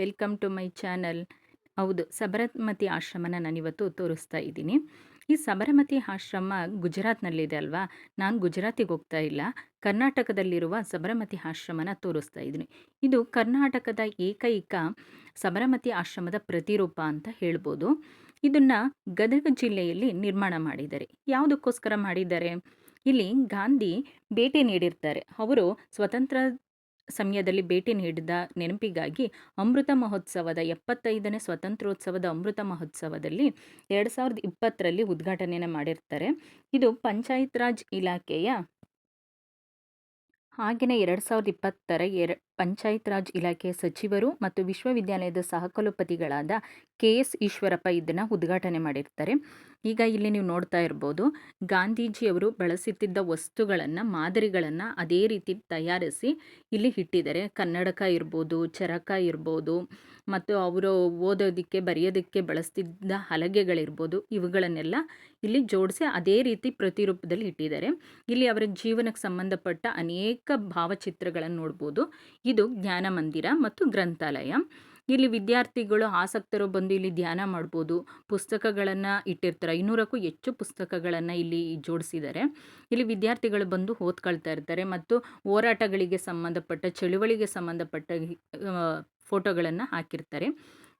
Welcome to my channel. ಹೌದು, ಸಬರಮತಿ ಆಶ್ರಮನ ನಾನಿವತ್ತು ತೋರಿಸ್ತಾ ಇದ್ದೀನಿ. ಈ ಸಬರಮತಿ ಆಶ್ರಮ ಗುಜರಾತ್ನಲ್ಲಿದೆ ಅಲ್ವಾ? ನಾನು ಗುಜರಾತಿಗೆ ಹೋಗ್ತಾ ಇಲ್ಲ. ಕರ್ನಾಟಕದಲ್ಲಿರುವ ಸಬರಮತಿ ಆಶ್ರಮನ ತೋರಿಸ್ತಾ ಇದ್ದೀನಿ. ಇದು ಕರ್ನಾಟಕದ ಏಕೈಕ ಸಬರಮತಿ ಆಶ್ರಮದ ಪ್ರತಿರೂಪ ಅಂತ ಹೇಳ್ಬೋದು. ಇದನ್ನು ಗದಗ ಜಿಲ್ಲೆಯಲ್ಲಿ ನಿರ್ಮಾಣ ಮಾಡಿದ್ದಾರೆ. ಯಾವುದಕ್ಕೋಸ್ಕರ ಮಾಡಿದ್ದಾರೆ? ಇಲ್ಲಿ ಗಾಂಧಿ ಭೇಟಿ ನೀಡಿರ್ತಾರೆ. ಅವರು ಸ್ವತಂತ್ರ ಸಮಯದಲ್ಲಿ ಭೇಟಿ ನೀಡಿದ ನೆನಪಿಗಾಗಿ ಅಮೃತ ಮಹೋತ್ಸವದ ಎಪ್ಪತ್ತೈದನೇ ಸ್ವತಂತ್ರೋತ್ಸವದ ಅಮೃತ ಮಹೋತ್ಸವದಲ್ಲಿ ಎರಡು ಸಾವಿರದ ಇಪ್ಪತ್ತರಲ್ಲಿ ಉದ್ಘಾಟನೆಯನ್ನು ಮಾಡಿರ್ತಾರೆ. ಇದು ಪಂಚಾಯತ್ ರಾಜ್ ಇಲಾಖೆಯ ಹಾಗೆಯೇ ಎರಡು ಸಾವಿರದ ಇಪ್ಪತ್ತರ ಎರ ಪಂಚಾಯತ್ ರಾಜ್ ಇಲಾಖೆಯ ಸಚಿವರು ಮತ್ತು ವಿಶ್ವವಿದ್ಯಾಲಯದ ಸಹಕುಲಪತಿಗಳಾದ ಕೆ ಎಸ್ ಈಶ್ವರಪ್ಪ ಇದನ್ನು ಉದ್ಘಾಟನೆ ಮಾಡಿರ್ತಾರೆ. ಈಗ ಇಲ್ಲಿ ನೀವು ನೋಡ್ತಾ ಇರ್ಬೋದು, ಗಾಂಧೀಜಿಯವರು ಬಳಸುತ್ತಿದ್ದ ವಸ್ತುಗಳನ್ನು, ಮಾದರಿಗಳನ್ನು ಅದೇ ರೀತಿ ತಯಾರಿಸಿ ಇಲ್ಲಿ ಇಟ್ಟಿದ್ದಾರೆ. ಕನ್ನಡಕ ಇರ್ಬೋದು, ಚರಕ ಇರ್ಬೋದು ಮತ್ತು ಅವರು ಓದೋದಕ್ಕೆ, ಬರೆಯೋದಕ್ಕೆ ಬಳಸ್ತಿದ್ದ ಹಲಗೆಗಳಿರ್ಬೋದು, ಇವುಗಳನ್ನೆಲ್ಲ ಇಲ್ಲಿ ಜೋಡಿಸಿ ಅದೇ ರೀತಿ ಪ್ರತಿರೂಪದಲ್ಲಿ ಇಟ್ಟಿದ್ದಾರೆ. ಇಲ್ಲಿ ಅವರ ಜೀವನಕ್ಕೆ ಸಂಬಂಧಪಟ್ಟ ಅನೇಕ ಭಾವಚಿತ್ರಗಳನ್ನು ನೋಡ್ಬೋದು. ಇದು ಜ್ಞಾನ ಮಂದಿರ ಮತ್ತು ಗ್ರಂಥಾಲಯ. ಇಲ್ಲಿ ವಿದ್ಯಾರ್ಥಿಗಳು ಆಸಕ್ತರು ಬಂದು ಇಲ್ಲಿ ಧ್ಯಾನ ಮಾಡ್ಬೋದು. ಪುಸ್ತಕಗಳನ್ನು ಇಟ್ಟಿರ್ತಾರೆ. ಇನ್ನೂರಕ್ಕೂ ಹೆಚ್ಚು ಪುಸ್ತಕಗಳನ್ನು ಇಲ್ಲಿ ಜೋಡಿಸಿದ್ದಾರೆ. ಇಲ್ಲಿ ವಿದ್ಯಾರ್ಥಿಗಳು ಬಂದು ಓದ್ಕೊಳ್ತಾ ಇರ್ತಾರೆ ಮತ್ತು ಹೋರಾಟಗಳಿಗೆ ಸಂಬಂಧಪಟ್ಟ, ಚಳುವಳಿಗೆ ಸಂಬಂಧಪಟ್ಟ ಫೋಟೋಗಳನ್ನು ಹಾಕಿರ್ತಾರೆ.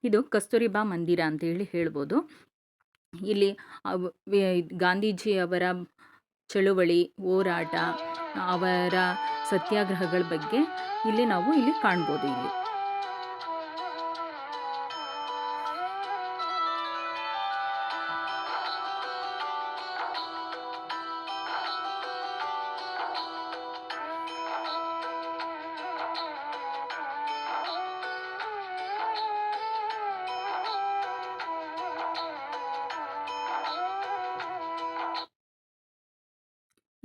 ಇದು ಕಸ್ತೂರಿಬಾ ಮಂದಿರ ಅಂತ ಹೇಳಿ ಹೇಳ್ಬೋದು. ಇಲ್ಲಿ ಗಾಂಧೀಜಿಯವರ ಚಳುವಳಿ, ಹೋರಾಟ, ಅವರ ಸತ್ಯಾಗ್ರಹಗಳ ಬಗ್ಗೆ ಇಲ್ಲಿ ನಾವು ಇಲ್ಲಿ ಕಾಣ್ಬೋದು ಇಲ್ಲಿ.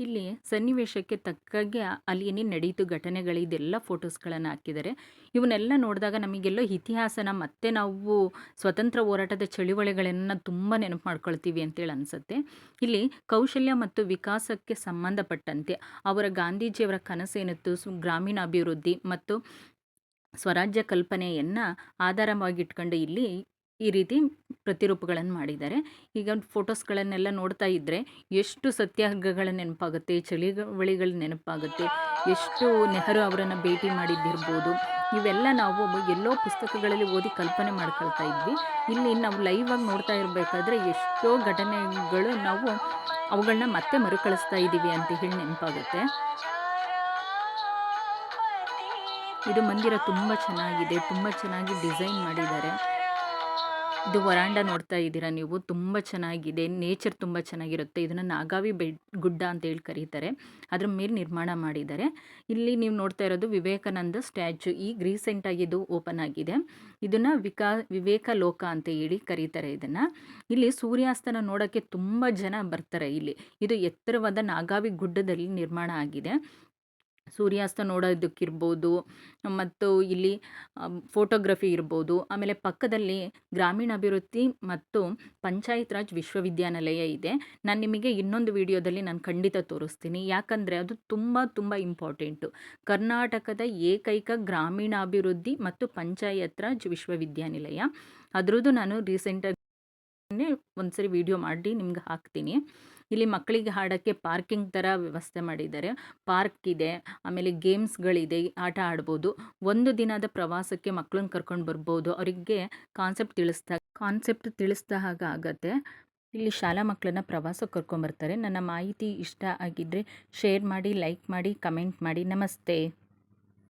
ಇಲ್ಲಿ ಸನ್ನಿವೇಶಕ್ಕೆ ತಕ್ಕಾಗೆ ಅಲ್ಲಿ ಏನೇನು ನಡೀತು, ಘಟನೆಗಳು, ಇದೆಲ್ಲ ಫೋಟೋಸ್ಗಳನ್ನು ಹಾಕಿದ್ದಾರೆ. ಇವನ್ನೆಲ್ಲ ನೋಡಿದಾಗ ನಮಗೆಲ್ಲೋ ಇತಿಹಾಸನ ಮತ್ತೆ ನಾವು ಸ್ವತಂತ್ರ ಹೋರಾಟದ ಚಳುವಳಿಗಳನ್ನು ತುಂಬ ನೆನಪು ಮಾಡ್ಕೊಳ್ತೀವಿ ಅಂತೇಳಿ ಅನಿಸುತ್ತೆ. ಇಲ್ಲಿ ಕೌಶಲ್ಯ ಮತ್ತು ವಿಕಾಸಕ್ಕೆ ಸಂಬಂಧಪಟ್ಟಂತೆ ಅವರ ಗಾಂಧೀಜಿಯವರ ಕನಸೇನಿತ್ತು ಸು ಗ್ರಾಮೀಣ ಅಭಿವೃದ್ಧಿ ಮತ್ತು ಸ್ವರಾಜ್ಯ ಕಲ್ಪನೆಯನ್ನು ಆಧಾರವಾಗಿಟ್ಕೊಂಡು ಇಲ್ಲಿ ಈ ರೀತಿ ಪ್ರತಿರೂಪಗಳನ್ನು ಮಾಡಿದ್ದಾರೆ. ಈಗ ಫೋಟೋಸ್ಗಳನ್ನೆಲ್ಲ ನೋಡ್ತಾ ಇದ್ದರೆ ಎಷ್ಟು ಸತ್ಯಾಗ್ರಹಗಳ ನೆನಪಾಗುತ್ತೆ, ಚಳಿವಳಿಗಳ ನೆನಪಾಗುತ್ತೆ, ಎಷ್ಟು ನೆಹರು ಅವರನ್ನು ಭೇಟಿ ಮಾಡಿದ್ದಿರ್ಬೋದು. ಇವೆಲ್ಲ ನಾವು ಎಲ್ಲೋ ಪುಸ್ತಕಗಳಲ್ಲಿ ಓದಿ ಕಲ್ಪನೆ ಮಾಡ್ಕೊಳ್ತಾ ಇದ್ವಿ. ಇಲ್ಲಿ ನಾವು ಲೈವ್ ಆಗಿ ನೋಡ್ತಾ ಇರಬೇಕಾದ್ರೆ ಎಷ್ಟೋ ಘಟನೆಗಳು ನಾವು ಅವುಗಳನ್ನ ಮತ್ತೆ ಮರುಕಳಿಸ್ತಾ ಇದ್ದೀವಿ ಅಂತ ಹೇಳಿ ನೆನಪಾಗುತ್ತೆ. ಇದು ಮಂದಿರ ತುಂಬ ಚೆನ್ನಾಗಿದೆ, ತುಂಬ ಚೆನ್ನಾಗಿ ಡಿಸೈನ್ ಮಾಡಿದ್ದಾರೆ. ಇದು ವರಾಂಡ ನೋಡ್ತಾ ಇದ್ದೀರಾ ನೀವು? ತುಂಬ ಚೆನ್ನಾಗಿದೆ. ನೇಚರ್ ತುಂಬ ಚೆನ್ನಾಗಿರುತ್ತೆ. ಇದನ್ನು ನಾಗಾವಿ ಬೆಡ್, ಗುಡ್ಡ ಅಂತ ಹೇಳಿ ಕರೀತಾರೆ. ಅದ್ರ ಮೇಲೆ ನಿರ್ಮಾಣ ಮಾಡಿದ್ದಾರೆ. ಇಲ್ಲಿ ನೀವು ನೋಡ್ತಾ ಇರೋದು ವಿವೇಕಾನಂದ ಸ್ಟ್ಯಾಚು ಈಗ ರೀಸೆಂಟಾಗಿ ಇದು ಓಪನ್ ಆಗಿದೆ. ಇದನ್ನು ವಿಕಾ ವಿವೇಕ ಲೋಕ ಅಂತ ಹೇಳಿ ಕರೀತಾರೆ ಇದನ್ನು. ಇಲ್ಲಿ ಸೂರ್ಯಾಸ್ತನ ನೋಡೋಕ್ಕೆ ತುಂಬ ಜನ ಬರ್ತಾರೆ ಇಲ್ಲಿ. ಇದು ಎತ್ತರವಾದ ನಾಗಾವಿ ಗುಡ್ಡದಲ್ಲಿ ನಿರ್ಮಾಣ ಆಗಿದೆ. ಸೂರ್ಯಾಸ್ತ ನೋಡೋದಕ್ಕಿರ್ಬೋದು, ಮತ್ತು ಇಲ್ಲಿ ಫೋಟೋಗ್ರಫಿ ಇರ್ಬೋದು. ಆಮೇಲೆ ಪಕ್ಕದಲ್ಲಿ ಗ್ರಾಮೀಣಾಭಿವೃದ್ಧಿ ಮತ್ತು ಪಂಚಾಯತ್ ರಾಜ್ ವಿಶ್ವವಿದ್ಯಾನಿಲಯ ಇದೆ. ನಾನು ನಿಮಗೆ ಇನ್ನೊಂದು ವಿಡಿಯೋದಲ್ಲಿ ನಾನು ಖಂಡಿತ ತೋರಿಸ್ತೀನಿ. ಯಾಕಂದರೆ ಅದು ತುಂಬ ತುಂಬ ಇಂಪಾರ್ಟೆಂಟು. ಕರ್ನಾಟಕದ ಏಕೈಕ ಗ್ರಾಮೀಣಾಭಿವೃದ್ಧಿ ಮತ್ತು ಪಂಚಾಯತ್ ರಾಜ್ ವಿಶ್ವವಿದ್ಯಾನಿಲಯ. ಅದರದ್ದು ನಾನು ರೀಸೆಂಟಾಗಿ ಒಂದ್ಸರಿ ವಿಡಿಯೋ ಮಾಡಿ ನಿಮ್ಗೆ ಹಾಕ್ತೀನಿ. ಇಲ್ಲಿ ಮಕ್ಕಳಿಗೆ ಆಡೋಕ್ಕೆ ಪಾರ್ಕಿಂಗ್ ಥರ ವ್ಯವಸ್ಥೆ ಮಾಡಿದ್ದಾರೆ. ಪಾರ್ಕ್ ಇದೆ, ಆಮೇಲೆ ಗೇಮ್ಸ್ಗಳಿದೆ, ಆಟ ಆಡ್ಬೋದು. ಒಂದು ದಿನದ ಪ್ರವಾಸಕ್ಕೆ ಮಕ್ಕಳನ್ನ ಕರ್ಕೊಂಡು ಬರ್ಬೋದು. ಅವರಿಗೆ ಕಾನ್ಸೆಪ್ಟ್ ತಿಳಿಸ್ತಾ ಕಾನ್ಸೆಪ್ಟ್ ತಿಳಿಸ್ದ ಹಾಗೆ ಆಗತ್ತೆ. ಇಲ್ಲಿ ಶಾಲಾ ಮಕ್ಕಳನ್ನ ಪ್ರವಾಸಕ್ಕೆ ಕರ್ಕೊಂಬರ್ತಾರೆ ನನ್ನ ಮಾಹಿತಿ ಇಷ್ಟ ಆಗಿದ್ದರೆ ಶೇರ್ ಮಾಡಿ ಲೈಕ್ ಮಾಡಿ ಕಮೆಂಟ್ ಮಾಡಿ. ನಮಸ್ತೆ.